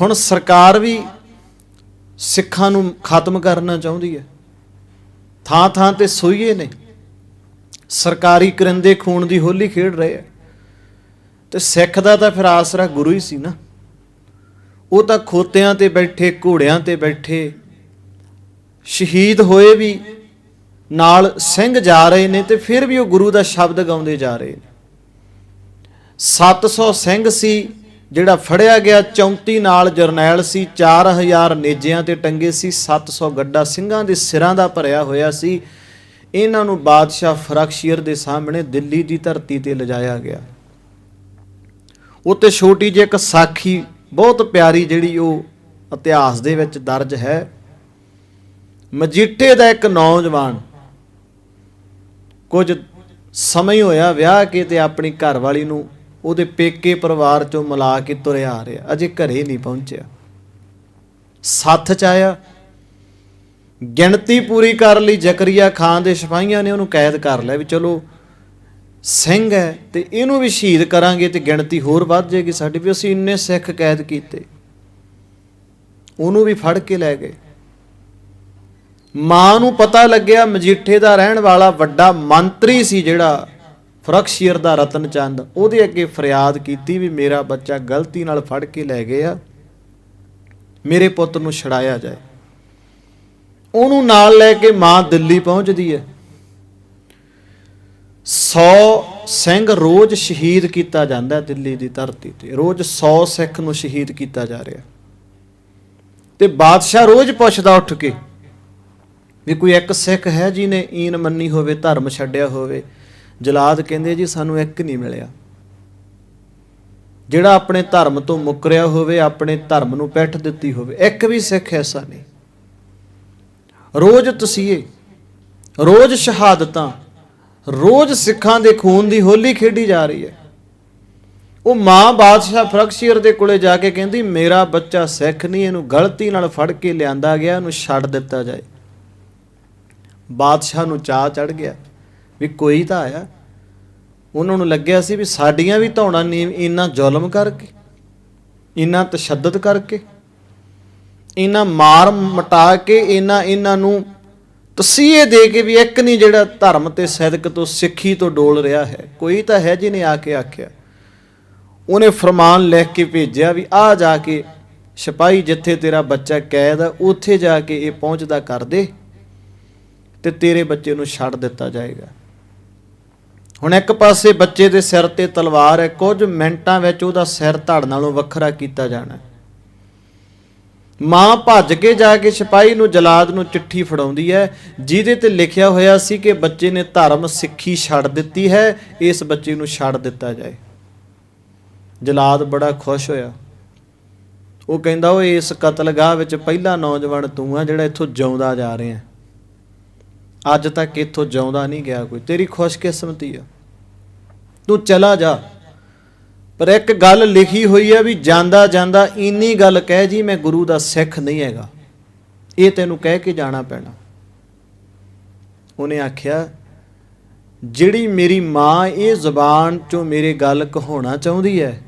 ਹੁਣ ਸਰਕਾਰ ਵੀ ਸਿੱਖਾਂ ਨੂੰ ਖਤਮ ਕਰਨਾ ਚਾਹੁੰਦੀ ਹੈ। ਥਾਂ ਥਾਂ ਤੇ ਸੋਈਏ ਨੇ। ਸਰਕਾਰੀ ਕਰਿੰਦੇ ਖੂਨ ਦੀ ਹੋਲੀ ਖੇਡ ਰਹੇ ਆ। ਤੇ ਸਿੱਖ ਦਾ ਤਾਂ ਫਿਰ ਆਸਰਾ ਗੁਰੂ ਹੀ ਸੀ ਨਾ। ਉਹ ਤਾਂ ਖੋਤਿਆਂ ਤੇ ਬੈਠੇ, ਘੋੜਿਆਂ ਤੇ ਬੈਠੇ, ਸ਼ਹੀਦ ਹੋਏ ਵੀ ਨਾਲ ਸਿੰਘ ਜਾ ਰਹੇ ਨੇ ਤੇ ਫਿਰ ਵੀ ਉਹ ਗੁਰੂ ਦਾ ਸ਼ਬਦ ਗਾਉਂਦੇ ਜਾ ਰਹੇ ਨੇ। 700 ਸਿੰਘ ਸੀ। ਜਿਹੜਾ ਫੜਿਆ ਗਿਆ 34 ਨਾਲ ਜਰਨੈਲ ਸੀ 4000 ਨੇਜਿਆਂ ਤੇ ਟੰਗੇ ਸੀ 700 ਗੱਡਾ ਸਿੰਘਾਂ ਦੇ ਸਿਰਾਂ ਦਾ ਭਰਿਆ ਹੋਇਆ ਸੀ। ਇਹਨਾਂ ਨੂੰ ਬਾਦਸ਼ਾਹ ਫਰਖਸ਼ੀਰ ਦੇ ਸਾਹਮਣੇ ਦਿੱਲੀ ਦੀ ਧਰਤੀ ਤੇ ਲਿਜਾਇਆ ਗਿਆ। ਉੱਤੇ ਛੋਟੀ ਜਿਹੀ ਇੱਕ ਸਾਖੀ, ਬਹੁਤ ਪਿਆਰੀ ਜਿਹੜੀ ਉਹ ਇਤਿਹਾਸ ਦੇ ਵਿੱਚ ਦਰਜ ਹੈ। ਮਜੀਠੇ ਦਾ ਇੱਕ ਨੌਜਵਾਨ ਕੁਝ ਸਮੇਂ ਹੋਇਆ ਵਿਆਹ ਕੇ ਤੇ ਆਪਣੀ ਘਰਵਾਲੀ ਨੂੰ ਉਹਦੇ ਪੇਕੇ ਪਰਿਵਾਰ ਚੋਂ ਮਿਲਾ ਕੇ ਤੁਰਿਆ ਆ ਰਿਹਾ। ਅਜੇ ਘਰੇ ਨਹੀਂ ਪਹੁੰਚਿਆ। ਸੱਥ ਚ ਆਇਆ। ਗਿਣਤੀ ਪੂਰੀ ਕਰ ਲਈ। ਜ਼ਕਰੀਆ ਖਾਨ ਦੇ ਸਿਪਾਹੀਆਂ ਨੇ ਉਹਨੂੰ ਕੈਦ ਕਰ ਲਿਆ ਵੀ ਚਲੋ ਸਿੰਘ ਹੈ ਤੇ ਇਹਨੂੰ ਵੀ ਸ਼ਹੀਦ ਕਰਾਂਗੇ ਤੇ ਗਿਣਤੀ ਹੋਰ ਵੱਧ ਜਾਏਗੀ ਸਾਡੀ ਵੀ। ਅਸੀਂ ਇੰਨੇ ਸਿੱਖ ਕੈਦ ਕੀਤੇ। ਉਹਨੂੰ ਵੀ ਫੜ ਕੇ ਲੈ ਗਏ। ਮਾਂ ਨੂੰ ਪਤਾ ਲੱਗਿਆ ਮਜੀਠੇ ਦਾ ਰਹਿਣ ਵਾਲਾ ਵੱਡਾ ਮੰਤਰੀ ਸੀ ਜਿਹੜਾ ਫਰਖਸ਼ੀਰ ਦਾ ਰਤਨ ਚੰਦ ਉਹਦੇ ਅੱਗੇ ਫਰਿਆਦ ਕੀਤੀ ਵੀ ਮੇਰਾ ਬੱਚਾ ਗਲਤੀ ਨਾਲ ਫੜ ਕੇ ਲੈ ਗਏ ਆ ਮੇਰੇ ਪੁੱਤ ਨੂੰ ਛੜਾਇਆ ਜਾਏ। ਉਹਨੂੰ ਨਾਲ ਲੈ ਕੇ ਮਾਂ ਦਿੱਲੀ ਪਹੁੰਚਦੀ ਹੈ। 100 ਸਿੰਘ ਰੋਜ਼ ਸ਼ਹੀਦ ਕੀਤਾ ਜਾਂਦਾ ਦਿੱਲੀ ਦੀ ਧਰਤੀ ਤੇ। ਰੋਜ਼ 100 ਸਿੱਖ ਨੂੰ ਸ਼ਹੀਦ ਕੀਤਾ ਜਾ ਰਿਹਾ। ਤੇ ਬਾਦਸ਼ਾਹ ਰੋਜ਼ ਪੁੱਛਦਾ ਉੱਠ ਕੇ ਵੀ ਕੋਈ ਇੱਕ ਸਿੱਖ ਹੈ ਜਿਹਨੇ ਈਨ ਮੰਨੀ ਹੋਵੇ, ਧਰਮ ਛੱਡਿਆ ਹੋਵੇ ਜਲਾਦ ਕਹਿੰਦੇ ਜੀ, ਸਾਨੂੰ ਇੱਕ ਨਹੀਂ ਮਿਲਿਆ। ਜਿਹੜਾ ਆਪਣੇ ਧਰਮ ਤੋਂ ਮੁੱਕਰਿਆ ਹੋਵੇ, ਆਪਣੇ ਧਰਮ ਨੂੰ ਪੈਠ ਦਿੱਤੀ ਹੋਵੇ, ਇੱਕ ਵੀ ਸਿੱਖ ਐਸਾ ਨਹੀਂ। ਰੋਜ਼ ਤਸੀਹੇ, ਰੋਜ਼ ਸ਼ਹਾਦਤਾਂ, ਰੋਜ਼ ਸਿੱਖਾਂ ਦੇ ਖੂਨ ਦੀ ਹੋਲੀ ਖੇਡੀ ਜਾ ਰਹੀ ਹੈ। ਉਹ ਮਾਂ ਬਾਦਸ਼ਾਹ ਫਰਖਸ਼ੀਰ ਦੇ ਕੋਲੇ ਜਾ ਕੇ ਕਹਿੰਦੀ, ਮੇਰਾ ਬੱਚਾ ਸਿੱਖ ਨਹੀਂ, ਇਹਨੂੰ ਗਲਤੀ ਨਾਲ ਫੜ ਕੇ ਲਿਆਂਦਾ ਗਿਆ, ਇਹਨੂੰ ਛੱਡ ਦਿੱਤਾ ਜਾਏ। ਬਾਦਸ਼ਾਹ ਨੂੰ ਚਾਹ ਚੜ ਗਿਆ। ਵੀ ਕੋਈ ਤਾਂ ਆਇਆ। ਉਹਨਾਂ ਨੂੰ ਲੱਗਿਆ ਸੀ ਵੀ ਸਾਡੀਆਂ ਵੀ ਧੌਣਾ ਨੀਮ ਇੰਨਾ ਜ਼ੁਲਮ ਕਰਕੇ, ਇੰਨਾ ਤਸ਼ੱਦਦ ਕਰਕੇ, ਇੰਨਾ ਮਾਰ ਮਟਾ ਕੇ ਇਹਨਾਂ ਇਹਨਾਂ ਨੂੰ ਤਸੀਹੇ ਦੇ ਕੇ ਵੀ ਇੱਕ ਨਹੀਂ ਜਿਹੜਾ ਧਰਮ ਤੇ ਸਦਕ ਤੋਂ ਸਿੱਖੀ ਤੋਂ ਡੋਲ ਰਿਹਾ ਹੈ। ਕੋਈ ਤਾਂ ਹੈ ਜਿਹਨੇ ਆ ਕੇ ਆਖਿਆ। ਉਹਨੇ ਫਰਮਾਨ ਲਿਖ ਕੇ ਭੇਜਿਆ ਵੀ ਆ ਜਾ ਕੇ ਸਿਪਾਹੀ ਜਿੱਥੇ ਤੇਰਾ ਬੱਚਾ ਕੈਦ ਆ, ਉੱਥੇ ਜਾ ਕੇ ਇਹ ਪਹੁੰਚਦਾ ਕਰ ਦੇ ਤੇ ਤੇਰੇ ਬੱਚੇ ਨੂੰ ਛੱਡ ਦਿੱਤਾ ਜਾਏਗਾ। ਹੁਣ ਇੱਕ ਪਾਸੇ ਬੱਚੇ ਦੇ ਸਿਰ ਤੇ ਤਲਵਾਰ ਹੈ, ਕੁਝ ਮਿੰਟਾਂ ਵਿੱਚ ਉਹਦਾ ਸਿਰ ਧੜ ਨਾਲੋਂ ਵੱਖਰਾ ਕੀਤਾ ਜਾਣਾ ਮਾਂ ਭੱਜ ਕੇ ਜਾ ਕੇ ਸਿਪਾਹੀ ਨੂੰ, ਜਲਾਦ ਨੂੰ ਚਿੱਠੀ ਫੜਾਉਂਦੀ ਹੈ, ਜਿਹਦੇ ਤੇ ਲਿਖਿਆ ਹੋਇਆ ਸੀ ਕਿ ਬੱਚੇ ਨੇ ਧਰਮ ਸਿੱਖੀ ਛੱਡ ਦਿੱਤੀ ਹੈ, ਇਸ ਬੱਚੇ ਨੂੰ ਛੱਡ ਦਿੱਤਾ ਜਾਏ। ਜਲਾਦ ਬੜਾ ਖੁਸ਼ ਹੋਇਆ। ਉਹ ਕਹਿੰਦਾ ਉਹ ਇਸ ਕਤਲਗਾਹ ਵਿੱਚ ਪਹਿਲਾ ਨੌਜਵਾਨ ਤੂੰ ਆ ਜਿਹੜਾ ਇੱਥੋਂ ਜਿਉਂਦਾ ਜਾ ਰਿਹਾ ਅੱਜ ਤੱਕ ਇੱਥੋਂ ਜਿਉਂਦਾ ਨਹੀਂ ਗਿਆ ਕੋਈ। ਤੇਰੀ ਖੁਸ਼ਕਿਸਮਤੀ ਆ। ਤੂੰ ਚਲਾ ਜਾ। ਪਰ ਇੱਕ ਗੱਲ ਲਿਖੀ ਹੋਈ ਹੈ ਵੀ ਜਾਂਦਾ ਜਾਂਦਾ ਇੰਨੀ ਗੱਲ ਕਹਿ ਜੀ, ਮੈਂ ਗੁਰੂ ਦਾ ਸਿੱਖ ਨਹੀਂ ਹੈਗਾ। ਇਹ ਤੈਨੂੰ ਕਹਿ ਕੇ ਜਾਣਾ ਪੈਣਾ। ਉਹਨੇ ਆਖਿਆ, ਜਿਹੜੀ ਮੇਰੀ ਮਾਂ ਇਹ ਜ਼ੁਬਾਨ ਚੋਂ ਮੇਰੇ ਗੱਲ ਕਹਾਉਣਾ ਚਾਹੁੰਦੀ ਹੈ,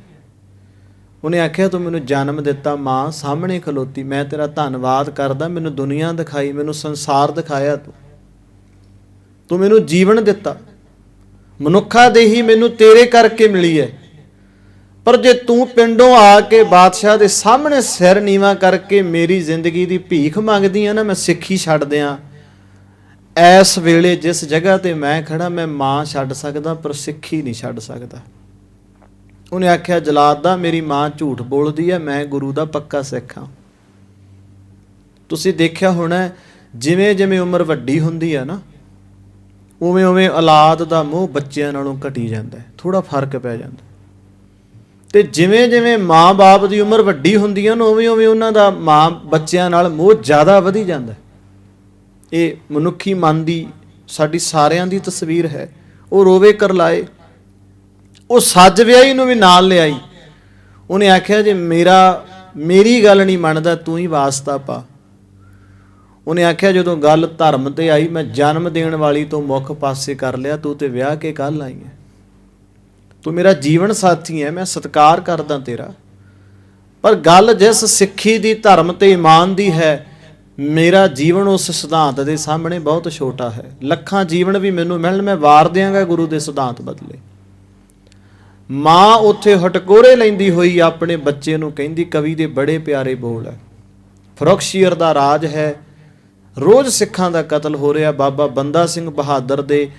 ਉਹਨੇ ਆਖਿਆ, ਤੂੰ ਮੈਨੂੰ ਜਨਮ ਦਿੱਤਾ ਮਾਂ, ਸਾਹਮਣੇ ਖਲੋਤੀ, ਮੈਂ ਤੇਰਾ ਧੰਨਵਾਦ ਕਰਦਾ, ਮੈਨੂੰ ਦੁਨੀਆ ਦਿਖਾਈ, ਮੈਨੂੰ ਸੰਸਾਰ ਦਿਖਾਇਆ ਤੂੰ। ਤੂੰ ਮੈਨੂੰ ਜੀਵਨ ਦਿੱਤਾ। ਮਨੁੱਖਾ ਦੇਹੀ ਮੈਨੂੰ ਤੇਰੇ ਕਰਕੇ ਮਿਲੀ ਹੈ ਪਰ ਜੇ ਤੂੰ ਪਿੰਡੋਂ ਆ ਕੇ ਬਾਦਸ਼ਾਹ ਦੇ ਸਾਹਮਣੇ ਸਿਰ ਨੀਵਾ ਕਰਕੇ ਮੇਰੀ ਜ਼ਿੰਦਗੀ ਦੀ ਭੀਖ ਮੰਗਦੀ ਆ ਨਾ, ਮੈਂ ਸਿੱਖੀ ਛੱਡ ਦਿਆਂ। ਐਸ ਵੇਲੇ ਜਿਸ ਜਗ੍ਹਾ ਤੇ ਮੈਂ ਖੜਾ ਮੈਂ ਮਾਂ ਛੱਡ ਸਕਦਾ, ਪਰ ਸਿੱਖੀ ਨਹੀਂ ਛੱਡ ਸਕਦਾ। ਉਹਨੇ ਆਖਿਆ, ਜਲਾਦ ਦਾ, ਮੇਰੀ ਮਾਂ ਝੂਠ ਬੋਲਦੀ ਹੈ ਮੈਂ ਗੁਰੂ ਦਾ ਪੱਕਾ ਸਿੱਖ ਹਾਂ ਤੁਸੀਂ ਦੇਖਿਆ ਹੋਣਾ ਜਿਵੇਂ ਜਿਵੇਂ ਉਮਰ ਵੱਡੀ ਹੁੰਦੀ ਹੈ ਨਾ ਉਵੇਂ ਉਵੇਂ ਔਲਾਦ ਦਾ ਮੋਹ ਬੱਚਿਆਂ ਨਾਲੋਂ ਘਟੀ ਜਾਂਦਾ ਹੈ ਥੋੜਾ ਫ਼ਰਕ ਪੈ ਜਾਂਦਾ ਤੇ ਜਿਵੇਂ ਜਿਵੇਂ ਮਾਂ-ਬਾਪ ਦੀ ਉਮਰ ਵੱਡੀ ਹੁੰਦੀ ਹੈ ਨਾ, ਉਵੇਂ ਉਵੇਂ ਉਹਨਾਂ ਦਾ ਮਾਂ ਬੱਚਿਆਂ ਨਾਲ ਮੋਹ ਜ਼ਿਆਦਾ ਵਧੀ ਜਾਂਦਾ ਇਹ ਮਨੁੱਖੀ ਮਨ ਦੀ, ਸਾਡੀ ਸਾਰਿਆਂ ਦੀ ਤਸਵੀਰ ਹੈ। ਉਹ ਰੋਵੇ ਕਰ ਲਾਏ ਉਹ ਸੱਜ ਵਿਆਹੀ ਨੂੰ ਵੀ ਨਾਲ ਲਿਆਈ। ਉਹਨੇ ਆਖਿਆ ਜੇ ਮੇਰਾ, ਮੇਰੀ ਗੱਲ ਨਹੀਂ ਮੰਨਦਾ, ਤੂੰ ਹੀ ਵਾਸਤਾ ਪਾ। ਉਹਨੇ ਆਖਿਆ, ਜਦੋਂ ਗੱਲ ਧਰਮ ਤੇ ਆਈ, ਮੈਂ ਜਨਮ ਦੇਣ ਵਾਲੀ ਤੋਂ ਮੁੱਖ ਪਾਸੇ ਕਰ ਲਿਆ, ਤੂੰ ਤੇ ਵਿਆਹ ਕੇ ਕੱਲ ਆਈ ਹੈ ਤੂੰ ਮੇਰਾ ਜੀਵਨ ਸਾਥੀ ਹੈ ਮੈਂ ਸਤਿਕਾਰ ਕਰਦਾ ਤੇਰਾ। ਪਰ ਗੱਲ ਜਿਸ ਸਿੱਖੀ ਦੀ, ਧਰਮ ਤੇ ਇਮਾਨ ਦੀ ਹੈ, ਮੇਰਾ ਜੀਵਨ ਉਸ ਸਿਧਾਂਤ ਦੇ ਸਾਹਮਣੇ ਬਹੁਤ ਛੋਟਾ ਹੈ। ਲੱਖਾਂ ਜੀਵਨ ਵੀ ਮੈਨੂੰ ਮਿਲਣ, ਮੈਂ ਵਾਰ ਦਿਆਂਗਾ ਗੁਰੂ ਦੇ ਸਿਧਾਂਤ ਬਦਲੇ। ਮਾਂ ਉੱਥੇ ਹਟਕੋਰੇ ਲੈਂਦੀ ਹੋਈ, ਆਪਣੇ ਬੱਚੇ ਨੂੰ ਕਹਿੰਦੀ, ਕਵੀ ਦੇ ਬੜੇ ਪਿਆਰੇ ਬੋਲ ਹੈ। ਫਰੋਕਸ਼ੀਅਰ ਦਾ ਰਾਜ ਹੈ ਰੋਜ਼ ਸਿੱਖਾਂ ਦਾ ਕਤਲ ਹੋ ਰਿਹਾ, ਬਾਬਾ ਬੰਦਾ ਸਿੰਘ ਬਹਾਦਰ ਦੇ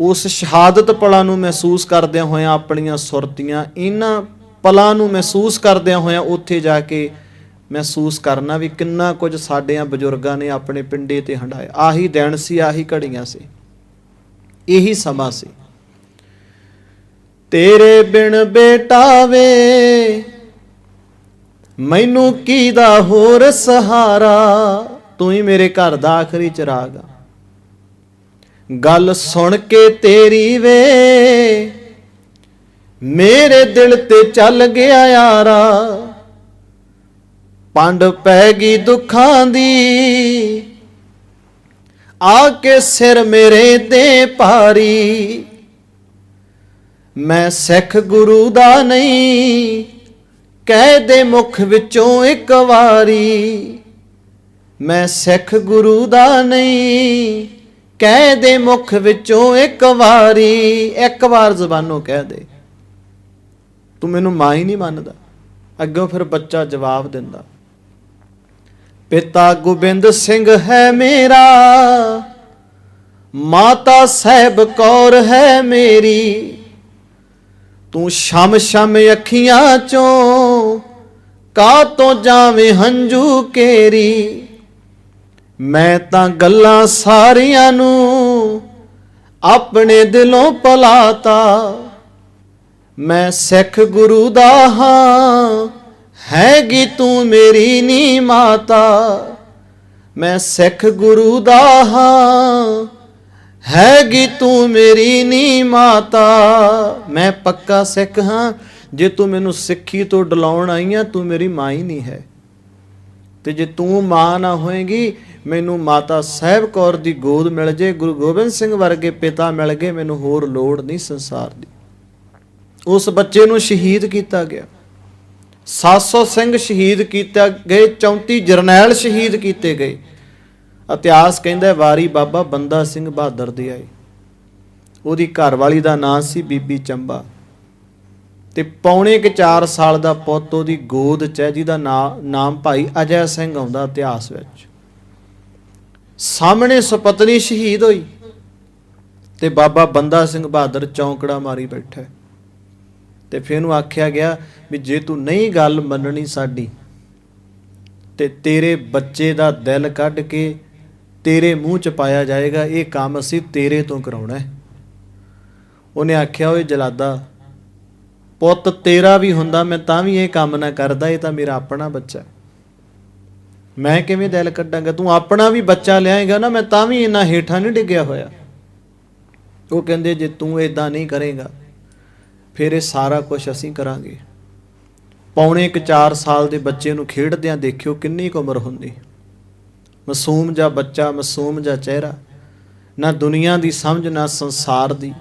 ਉਸ ਸ਼ਹਾਦਤ ਪਲਾਂ ਨੂੰ ਮਹਿਸੂਸ ਕਰਦਿਆਂ ਹੋਇਆਂ ਆਪਣੀਆਂ ਸੁਰਤੀਆਂ ਇਹਨਾਂ ਪਲਾਂ ਨੂੰ ਮਹਿਸੂਸ ਕਰਦਿਆਂ ਹੋਇਆਂ ਉੱਥੇ ਜਾ ਕੇ ਮਹਿਸੂਸ ਕਰਨਾ ਵੀ ਕਿੰਨਾ ਕੁਝ ਸਾਡਿਆਂ ਬਜ਼ੁਰਗਾਂ ਨੇ ਆਪਣੇ ਪਿੰਡੇ ਤੇ ਹੰਡਾਇਆ ਆਹੀ ਦਿਨ ਸੀ, ਆਹੀ ਘੜੀਆਂ ਸੀ। ਇਹੀ ਸਮਾਂ ਸੀ। ਤੇਰੇ ਬਿਨ ਬੇਟਾ ਵੇ, ਮੈਨੂੰ ਕੀ ਦਾ ਹੋਰ ਸਹਾਰਾ? ਤੂੰ ਹੀ ਮੇਰੇ ਘਰ ਦਾ ਆਖਰੀ ਚਿਰਾਗ ਆ। ਗੱਲ ਸੁਣ ਕੇ ਤੇਰੀ ਵੇ, ਮੇਰੇ ਦਿਲ ਤੇ ਚੱਲ ਗਿਆ ਯਾਰਾ। ਪੰਡ ਪੈ ਗਈ ਦੁੱਖਾਂ ਦੀ, ਆ ਕੇ ਸਿਰ ਮੇਰੇ ਤੇ ਭਾਰੀ। ਮੈਂ ਸਿੱਖ ਗੁਰੂ ਦਾ ਨਹੀਂ, ਕਹਿ ਦੇ ਮੁਖ ਵਿੱਚੋਂ ਇੱਕ ਵਾਰੀ। ਮੈਂ ਸਿੱਖ ਗੁਰੂ ਦਾ ਨਹੀਂ। ਕਹਿ ਦੇ ਮੁਖ ਵਿੱਚੋਂ ਇੱਕ ਵਾਰੀ। ਇੱਕ ਵਾਰ ਜ਼ਬਾਨੋਂ ਕਹਿ ਦੇ। ਤੂੰ ਮੈਨੂੰ ਮਾਂ ਹੀ ਨਹੀਂ ਮੰਨਦਾ। ਅੱਗੋਂ ਫਿਰ ਬੱਚਾ ਜਵਾਬ ਦਿੰਦਾ। ਪਿਤਾ ਗੋਬਿੰਦ ਸਿੰਘ ਹੈ ਮੇਰਾ। ਮਾਤਾ ਸਹਿਬ ਕੌਰ ਹੈ ਮੇਰੀ। ਤੂੰ ਸ਼ਮ ਸ਼ਮ ਅੱਖੀਆਂ ਚੋਂ ਕਾ ਤੋਂ ਜਾਵੇਂ ਹੰਝੂ ਕੇਰੀ। ਮੈਂ ਤਾਂ ਗੱਲਾਂ ਸਾਰੀਆਂ ਨੂੰ ਆਪਣੇ ਦਿਲੋਂ ਪਲਾਤਾ। ਮੈਂ ਸਿੱਖ ਗੁਰੂ ਦਾ ਹਾਂ, ਹੈਗੀ ਤੂੰ ਮੇਰੀ ਨੀ ਮਾਤਾ। ਮੈਂ ਸਿੱਖ ਗੁਰੂ ਦਾ ਹਾਂ, ਹੈਗੀ ਤੂੰ ਮੇਰੀ ਨੀ ਮਾਤਾ। ਮੈਂ ਪੱਕਾ ਸਿੱਖ ਹਾਂ, ਜੇ ਤੂੰ ਮੈਨੂੰ ਸਿੱਖੀ ਤੋਂ ਡਲਾਉਣ ਆਈ ਆ, ਤੂੰ ਮੇਰੀ ਮਾਂ ਹੀ ਨਹੀਂ ਹੈ। ਤੇ ਜੇ ਤੂੰ ਮਾਂ ਨਾ ਹੋਏਗੀ, ਮੈਨੂੰ ਮਾਤਾ ਸਾਹਿਬ ਕੌਰ ਦੀ ਗੋਦ ਮਿਲ ਜੇ, ਗੁਰੂ ਗੋਬਿੰਦ ਸਿੰਘ ਵਰਗੇ ਪਿਤਾ ਮਿਲ ਗਏ, ਮੈਨੂੰ ਹੋਰ ਲੋੜ ਨਹੀਂ ਸੰਸਾਰ ਦੀ। ਉਸ ਬੱਚੇ ਨੂੰ ਸ਼ਹੀਦ ਕੀਤਾ ਗਿਆ। 700 ਸਿੰਘ ਸ਼ਹੀਦ ਕੀਤਾ ਗਏ 34 ਜਰਨੈਲ ਸ਼ਹੀਦ ਕੀਤੇ ਗਏ। ਇਤਿਹਾਸ ਕਹਿੰਦਾ ਵਾਰੀ ਬਾਬਾ ਬੰਦਾ ਸਿੰਘ ਬਹਾਦਰ ਦੀ ਆਈ। ਉਹਦੀ ਘਰਵਾਲੀ ਦਾ ਨਾਂ ਸੀ ਬੀਬੀ ਚੰਬਾ। ਤੇ ਪੌਣੇ ਕਿ 4 ਸਾਲ ਦਾ ਪੁੱਤ ਉਹਦੀ ਗੋਦ 'ਚ ਹੈ, ਜਿਹਦਾ ਨਾਂ, ਨਾਮ ਭਾਈ ਅਜੈ ਸਿੰਘ ਆਉਂਦਾ ਇਤਿਹਾਸ ਵਿੱਚ। ਸਾਹਮਣੇ ਸੁਪਤਨੀ ਸ਼ਹੀਦ ਹੋਈ ਤੇ ਬਾਬਾ ਬੰਦਾ ਸਿੰਘ ਬਹਾਦਰ ਚੌਂਕੜਾ ਮਾਰੀ ਬੈਠਾ। ਤੇ ਫਿਰ ਉਹਨੂੰ ਆਖਿਆ ਗਿਆ ਵੀ ਜੇ ਤੂੰ ਨਹੀਂ ਗੱਲ ਮੰਨਣੀ ਸਾਡੀ, ਤੇ ਤੇਰੇ ਬੱਚੇ ਦਾ ਦਿਲ ਕੱਢ ਕੇ ਤੇਰੇ ਮੂੰਹ ਚ ਪਾਇਆ ਜਾਏਗਾ, ਇਹ ਕੰਮ ਅਸੀਂ ਤੇਰੇ ਤੋਂ ਕਰਾਉਣਾ ਹੈ। ਉਹਨੇ ਆਖਿਆ, ਓਏ ਜਲਾਦਾ ਪੁੱਤ ਤੇਰਾ ਵੀ ਹੁੰਦਾ, ਮੈਂ ਤਾਂ ਵੀ ਇਹ ਕੰਮ ਨਾ ਕਰਦਾ, ਇਹ ਤਾਂ ਮੇਰਾ ਆਪਣਾ ਬੱਚਾ ਮੈਂ ਕਿਵੇਂ ਦਿਲ ਕੱਢਾਂਗਾ? ਤੂੰ ਆਪਣਾ ਵੀ ਬੱਚਾ ਲਿਆਏਗਾ ਨਾ, ਮੈਂ ਤਾਂ ਵੀ ਇੰਨਾ ਹੇਠਾਂ ਨਹੀਂ ਡਿੱਗਿਆ ਹੋਇਆ। ਉਹ ਕਹਿੰਦੇ, ਜੇ ਤੂੰ ਇਦਾਂ ਨਹੀਂ ਕਰੇਗਾ, ਫਿਰ ਇਹ ਸਾਰਾ ਕੁਝ ਅਸੀਂ ਕਰਾਂਗੇ। ਪੌਣੇ ਇੱਕ 4 ਸਾਲ ਦੇ ਬੱਚੇ ਨੂੰ ਖੇਡਦਿਆਂ ਦੇਖਿਓ ਕਿੰਨੀ ਕੁ ਉਮਰ ਹੁੰਦੀ। ਮਾਸੂਮ ਜਾਂ ਬੱਚਾ, ਮਾਸੂਮ ਜਾਂ ਚਿਹਰਾ। ਨਾ ਦੁਨੀਆ ਦੀ ਸਮਝ, ਨਾ ਸੰਸਾਰ ਦੀ।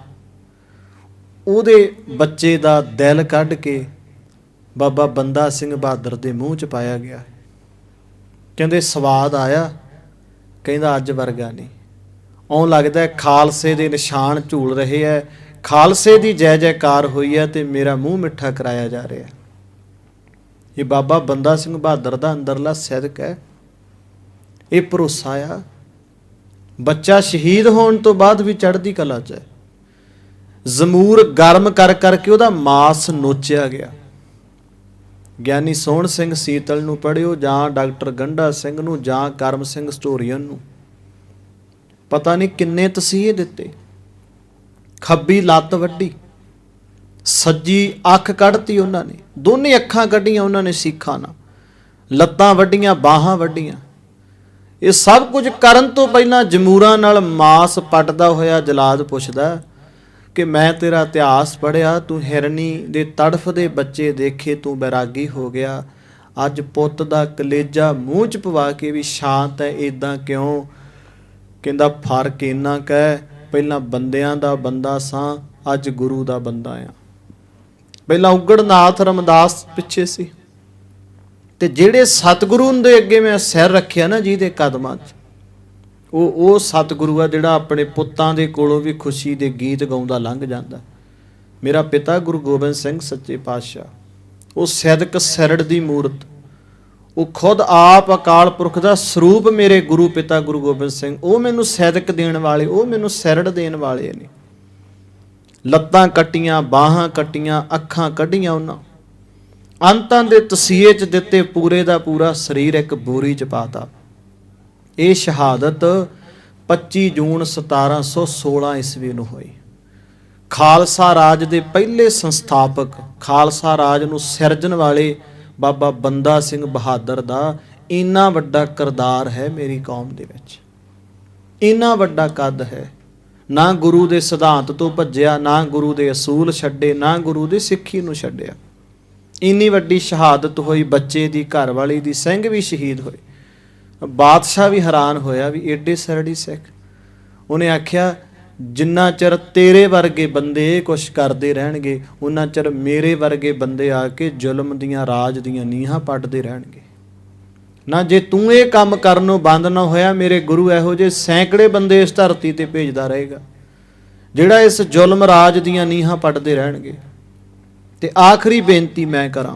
ਉਹਦੇ ਬੱਚੇ ਦਾ ਦਿਲ ਕੱਢ ਕੇ ਬਾਬਾ ਬੰਦਾ ਸਿੰਘ ਬਹਾਦਰ ਦੇ ਮੂੰਹ 'ਚ ਪਾਇਆ ਗਿਆ। ਕਹਿੰਦੇ, ਸਵਾਦ ਆਇਆ। ਕਹਿੰਦਾ, ਅੱਜ ਵਰਗਾ ਨਹੀਂ। ਔਂ ਲੱਗਦਾ ਖਾਲਸੇ ਦੇ ਨਿਸ਼ਾਨ ਝੂਲ ਰਹੇ ਐ ਖਾਲਸੇ ਦੀ ਜੈ ਜੈਕਾਰ ਹੋਈ ਹੈ ਤੇ ਮੇਰਾ ਮੂੰਹ ਮਿੱਠਾ ਕਰਾਇਆ ਜਾ ਰਿਹਾ ਇਹ ਬਾਬਾ ਬੰਦਾ ਸਿੰਘ ਬਹਾਦਰ ਦਾ ਅੰਦਰਲਾ ਸਦਕ ਹੈ। ਇਹ ਭਰੋਸਾ ਆ। ਬੱਚਾ ਸ਼ਹੀਦ ਹੋਣ ਤੋਂ ਬਾਅਦ ਵੀ ਚੜ੍ਹਦੀ ਕਲਾ 'ਚ ਹੈ। ਜ਼ਮੂਰ ਗਰਮ ਕਰ ਕਰਕੇ ਉਹਦਾ ਮਾਸ ਨੋਚਿਆ ਗਿਆ। ਗਿਆਨੀ ਸੋਹਣ ਸਿੰਘ ਸੀਤਲ ਨੂੰ ਪੜਿਓ ਜਾਂ ਡਾਕਟਰ ਗੰਡਾ ਸਿੰਘ ਨੂੰ ਜਾਂ ਕਰਮ ਸਿੰਘ ਸਟੋਰੀਅਨ ਨੂੰ। ਪਤਾ ਨਹੀਂ ਕਿੰਨੇ ਤਸੀਹੇ ਦਿੱਤੇ। ਖੱਬੀ ਲੱਤ ਵੱਡੀ ਸੱਜੀ ਅੱਖ ਕੱਢਤੀ ਉਹਨਾਂ ਨੇ। ਦੋਨੇ ਅੱਖਾਂ ਕੱਢੀਆਂ ਉਹਨਾਂ ਨੇ ਸਿੱਖਾਂ ਨਾਲ। ਲੱਤਾਂ ਵੱਡੀਆਂ ਬਾਹਾਂ ਵੱਡੀਆਂ ਇਹ ਸਭ ਕੁਝ ਕਰਨ ਤੋਂ ਪਹਿਲਾਂ ਜਮੂਰਾਂ ਨਾਲ ਮਾਸ ਪੱਟਦਾ ਹੋਇਆ ਜਲਾਦ ਪੁੱਛਦਾ ਕਿ ਮੈਂ ਤੇਰਾ ਇਤਿਹਾਸ ਪੜਿਆ ਤੂੰ ਹਿਰਨੀ ਦੇ ਤੜਫਦੇ ਬੱਚੇ ਦੇਖੇ, ਤੂੰ ਬੈਰਾਗੀ ਹੋ ਗਿਆ। ਅੱਜ ਪੁੱਤ ਦਾ ਕਲੇਜਾ ਮੂੰਹ ਚ ਪਵਾ ਕੇ ਵੀ ਸ਼ਾਂਤ ਹੈ ਇਦਾਂ ਕਿਉਂ? ਕਹਿੰਦਾ, ਫ਼ਰਕ ਇੰਨਾ ਕਹਿ ਪਹਿਲਾਂ ਬੰਦਿਆਂ ਦਾ ਬੰਦਾ ਸਾਂ, ਅੱਜ ਗੁਰੂ ਦਾ ਬੰਦਾ ਆ। ਪਹਿਲਾਂ ਉਗੜਨਾਥ ਰਮਦਾਸ ਪਿੱਛੇ ਸੀ। ਤੇ ਜਿਹੜੇ ਸਤਿਗੁਰੂ ਦੇ ਅੱਗੇ ਮੈਂ ਸਿਰ ਰੱਖਿਆ ਨਾ ਜਿਹਦੇ ਕਦਮਾਂ 'ਚ ਉਹ ਉਹ ਸਤਿਗੁਰੂ ਆ ਜਿਹੜਾ ਆਪਣੇ ਪੁੱਤਾਂ ਦੇ ਕੋਲੋਂ ਵੀ ਖੁਸ਼ੀ ਦੇ ਗੀਤ ਗਾਉਂਦਾ ਲੰਘ ਜਾਂਦਾ। ਮੇਰਾ ਪਿਤਾ ਗੁਰੂ ਗੋਬਿੰਦ ਸਿੰਘ ਸੱਚੇ ਪਾਤਸ਼ਾਹ, ਉਹ ਸੈਦਕ ਸਰੜ ਦੀ ਮੂਰਤ, ਉਹ ਖੁਦ ਆਪ ਅਕਾਲ ਪੁਰਖ ਦਾ ਸਰੂਪ ਮੇਰੇ ਗੁਰੂ ਪਿਤਾ ਗੁਰੂ ਗੋਬਿੰਦ ਸਿੰਘ, ਉਹ ਮੈਨੂੰ ਸੈਦਕ ਦੇਣ ਵਾਲੇ, ਉਹ ਮੈਨੂੰ ਸਰੜ ਦੇਣ ਵਾਲੇ ਨੇ। ਲੱਤਾਂ ਕੱਟੀਆਂ, ਬਾਹਾਂ ਕੱਟੀਆਂ, ਅੱਖਾਂ ਕੱਢੀਆਂ ਉਹਨਾਂ। ਅੰਤਾਂ ਦੇ ਤਸੀਹੇ ਚ ਦਿੱਤੇ ਪੂਰੇ ਦਾ ਪੂਰਾ ਸਰੀਰ ਇੱਕ ਬੋਰੀ ਚ ਪਾਤਾ। ਇਹ ਸ਼ਹਾਦਤ 25 ਜੂਨ 1716 ਈਸਵੀ ਨੂੰ ਹੋਈ। ਖਾਲਸਾ ਰਾਜ ਦੇ ਪਹਿਲੇ ਸੰਸਥਾਪਕ, ਖਾਲਸਾ ਰਾਜ ਨੂੰ ਸਿਰਜਣ ਵਾਲੇ ਬਾਬਾ ਬੰਦਾ ਸਿੰਘ ਬਹਾਦਰ ਦਾ ਇੰਨਾ ਵੱਡਾ ਕਰਦਾਰ ਹੈ ਮੇਰੀ ਕੌਮ ਦੇ ਵਿੱਚ। ਇੰਨਾ ਵੱਡਾ ਕੱਦ ਹੈ। ਨਾ ਗੁਰੂ ਦੇ ਸਿਧਾਂਤ ਤੋਂ ਭੱਜਿਆ, ਨਾ ਗੁਰੂ ਦੇ ਅਸੂਲ ਛੱਡੇ, ਨਾ ਗੁਰੂ ਦੇ ਸਿੱਖੀ ਨੂੰ ਛੱਡਿਆ। ਇੰਨੀ ਵੱਡੀ ਸ਼ਹਾਦਤ ਹੋਈ, ਬੱਚੇ ਦੀ ਘਰ ਵਾਲੀ ਦੀ, ਸਿੰਘ ਵੀ ਸ਼ਹੀਦ ਹੋਏ। ਬਾਦਸ਼ਾਹ ਵੀ ਹੈਰਾਨ ਹੋਇਆ ਵੀ ਏਡੇ ਸਰੜੀ ਸਿੱਖ। ਉਹਨੇ ਆਖਿਆ, ਜਿੰਨਾ ਚਿਰ ਤੇਰੇ ਵਰਗੇ ਬੰਦੇ ਇਹ ਕੁਛ ਕਰਦੇ ਰਹਿਣਗੇ ਉਹਨਾਂ ਚਿਰ ਮੇਰੇ ਵਰਗੇ ਬੰਦੇ ਆ ਕੇ ਜ਼ੁਲਮ ਦੀਆਂ, ਰਾਜ ਦੀਆਂ ਨੀਹਾਂ ਪੱਟਦੇ ਰਹਿਣਗੇ। ਨਾ ਜੇ ਤੂੰ ਇਹ ਕੰਮ ਕਰਨ ਨੂੰ ਬੰਦ ਨਾ ਹੋਇਆ, ਮੇਰੇ ਗੁਰੂ ਇਹੋ ਜਿਹੇ ਸੈਂਕੜੇ ਬੰਦੇ ਇਸ ਧਰਤੀ ਤੇ ਭੇਜਦਾ ਰਹੇਗਾ, ਜਿਹੜਾ ਇਸ ਜ਼ੁਲਮ, ਰਾਜ ਦੀਆਂ ਨੀਹਾਂ ਪੱਟਦੇ ਰਹਿਣਗੇ। ਤੇ ਆਖਰੀ ਬੇਨਤੀ ਮੈਂ ਕਰਾਂ